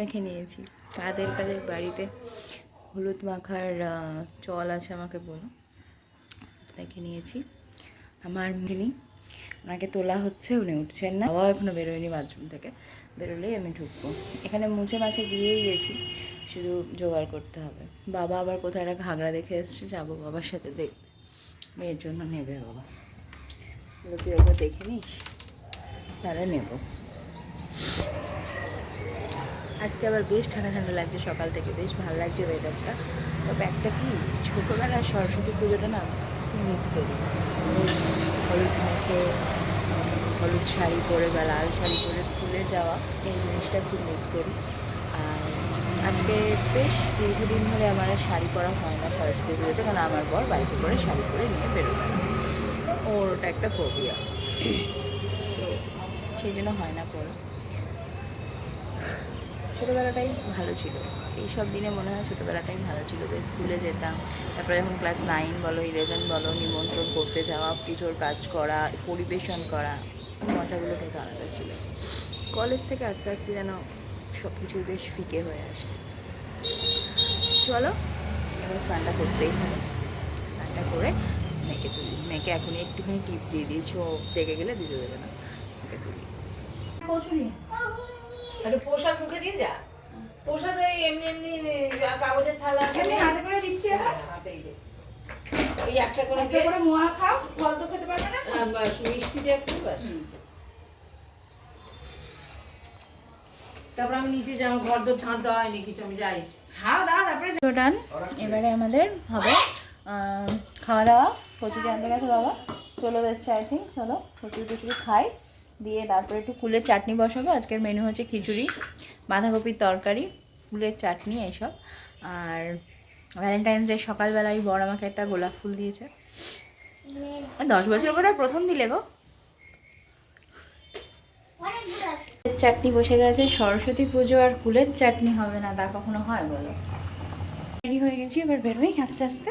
মেখে নিয়েছি। কাদের কাদের বাড়িতে হলুদ মাখার চল আছে আমাকে বলো। মেখে নিয়েছি। আমার মিনি ওনাকে তোলা হচ্ছে, উনি উঠছেন না। বাবা এখনও বেরোয়নি বাথরুম থেকে। বেরোলেই আমি ঢুকবো। এখানে মুছে মাছে দিয়েই গেছি, শুধু জোগাড় করতে হবে। বাবা আবার কোথায় একটা ঘাগড়া দেখে এসছে, যাব বাবার সাথে দেখতে। মেয়ের জন্য নেবে বাবা। তুই ওকে দেখে নিস? তাহলে নেব। আজকে আবার বেশ ঠান্ডা ঠান্ডা লাগছে সকাল থেকে, বেশ ভালো লাগছে ওয়েদারটা তবে একটা কি, ছোটোবেলার সরস্বতী পুজোটা না, খুব মিস করি। হলুদ মেখে হলুদ শাড়ি পরে বা লাল শাড়ি পরে স্কুলে যাওয়া, এই জিনিসটা খুব মিস করি। আর আজকে বেশ দীর্ঘদিন ধরে আমার শাড়ি পরা হয় না সরস্বতী পুজোতে, কারণ আমার বর বাইকে করে শাড়ি পরে নিয়ে বেরোবে ওর ওটা একটা ফোবিয়া তো সেই জন্য হয় না পরে। ছোটোবেলাটাই ভালো ছিল। এই সব দিনে মনে হয় ছোটোবেলাটাই ভালো ছিল যে স্কুলে যেতাম, তারপরে যখন ক্লাস নাইন বলো ইলেভেন বলো, নিমন্ত্রণ করতে যাওয়া, পুজোর কাজ করা, পরিবেশন করা, মজাগুলো কিন্তু আলাদা ছিল। কলেজ থেকে আস্তে আস্তে যেন সব কিছু বেশ ফিকে হয়ে আসে। চলো, এবার স্নানটা করতেই হবে। স্নানটা করে মেয়েকে তুলি। মেয়েকে এখনই একটুখানি টিপ দিয়ে দিয়েছি, ও জেগে গেলে দিতে দেবে না। মেয়েকে তুলি। আরে প্রসাদ মুখে দিয়ে যা। প্রসাদ ওই এমনি এমনি কাগজের থালা এমনি হাতে করে দিচ্ছি হ্যাঁ, হাতেই দে। এই একটা করে একটা করে মোয়া খাও ফল তো খেতে পারবে না। বাস, মিষ্টি দিয়ে একটু বাস। তারপর আমি নিচে যে আমার ঘর দোর দেওয়া হয়নি কিছু আমি যাই। খাও দাও তারপরে ডান এবারে আমাদের হবে আহ, খাওয়া দাওয়া কচুরি আনতে গেছে বাবা। চলো এসছে আই থিঙ্ক চলো কচুরি টচুরি খাই। দিয়ে তারপরে একটু কুলের চাটনি বসাবো। আজকের মেনু হচ্ছে খিচুড়ি, বাঁধাকপির তরকারি, কুলের চাটনি এইসব। আর ভ্যালেন্টাইন্স ডে সকালবেলায় বর আমাকে একটা গোলাপ ফুল দিয়েছে। দশ বছর বোধহয় প্রথম দিলে গো। চাটনি বসে গেছে, সরস্বতী পুজো আর কুলের চাটনি হবে না, তা কখনো হয় বলো? রেডি হয়ে গেছি, এবার বেরোই আস্তে আস্তে।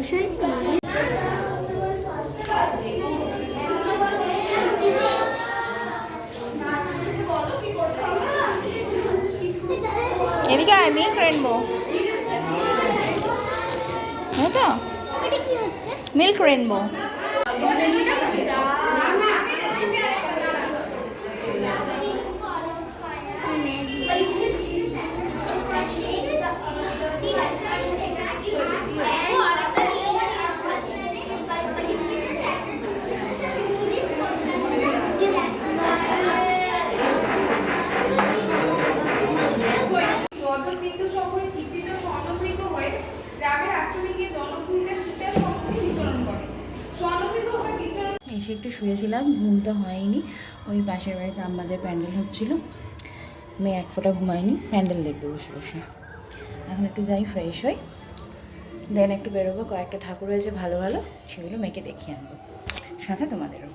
ওকে Pollution is এদিকে আয় মিল্ক রেনবো বুঝছ মিল্ক রেনবো এসে একটু শুয়েছিলাম ঘুম তো হয়নি। ওই পাশের বাড়িতে আমাদের প্যান্ডেল হচ্ছিল। মেয়ে এক ফোটা ঘুমায়নি, প্যান্ডেল দেখবে বসে বসে। এখন একটু যাই ফ্রেশ হই। দেন একটু বেরোবো, কয়েকটা ঠাকুর রয়েছে ভালো ভালো, সেগুলো মেয়েকে দেখিয়ে আনব। সাথে তোমাদেরও।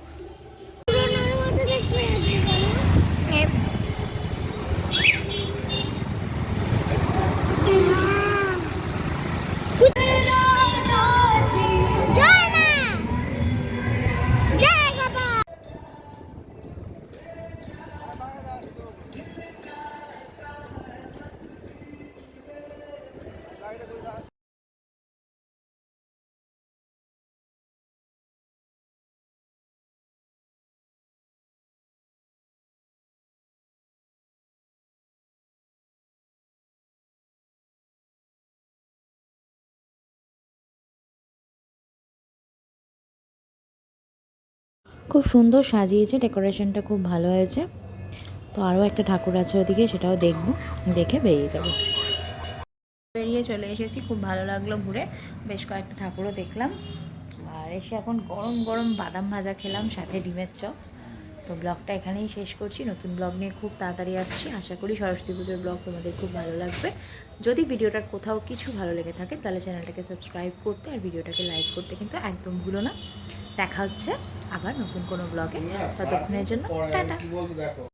খুব সুন্দর সাজিয়েছে, ডেকোরেশনটা খুব ভালো হয়েছে। তো আরও একটা ঠাকুর আছে ওদিকে, সেটাও দেখব, দেখে বেরিয়ে যাব। বেরিয়ে চলে এসেছি, খুব ভালো লাগল ঘুরে। বেশ কয়েকটা ঠাকুরও দেখলাম। আর এসে এখন গরম গরম বাদাম ভাজা খেলাম, সাথে ডিমের চপ। তো ব্লগটা এখানেই শেষ করছি, নতুন ব্লগ নিয়ে খুব তাড়াতাড়ি আসছি। আশা করি সরস্বতী পুজোর ব্লগ তোমাদের খুব ভালো লাগবে। যদি ভিডিওটার কোথাও কিছু ভালো লেগে থাকে, তাহলে চ্যানেলটাকে সাবস্ক্রাইব করতে আর ভিডিওটাকে লাইক করতে কিন্তু একদম ভুলো না। দেখা হচ্ছে আবার নতুন কোনো ব্লগে ততক্ষণের জন্য টাটা।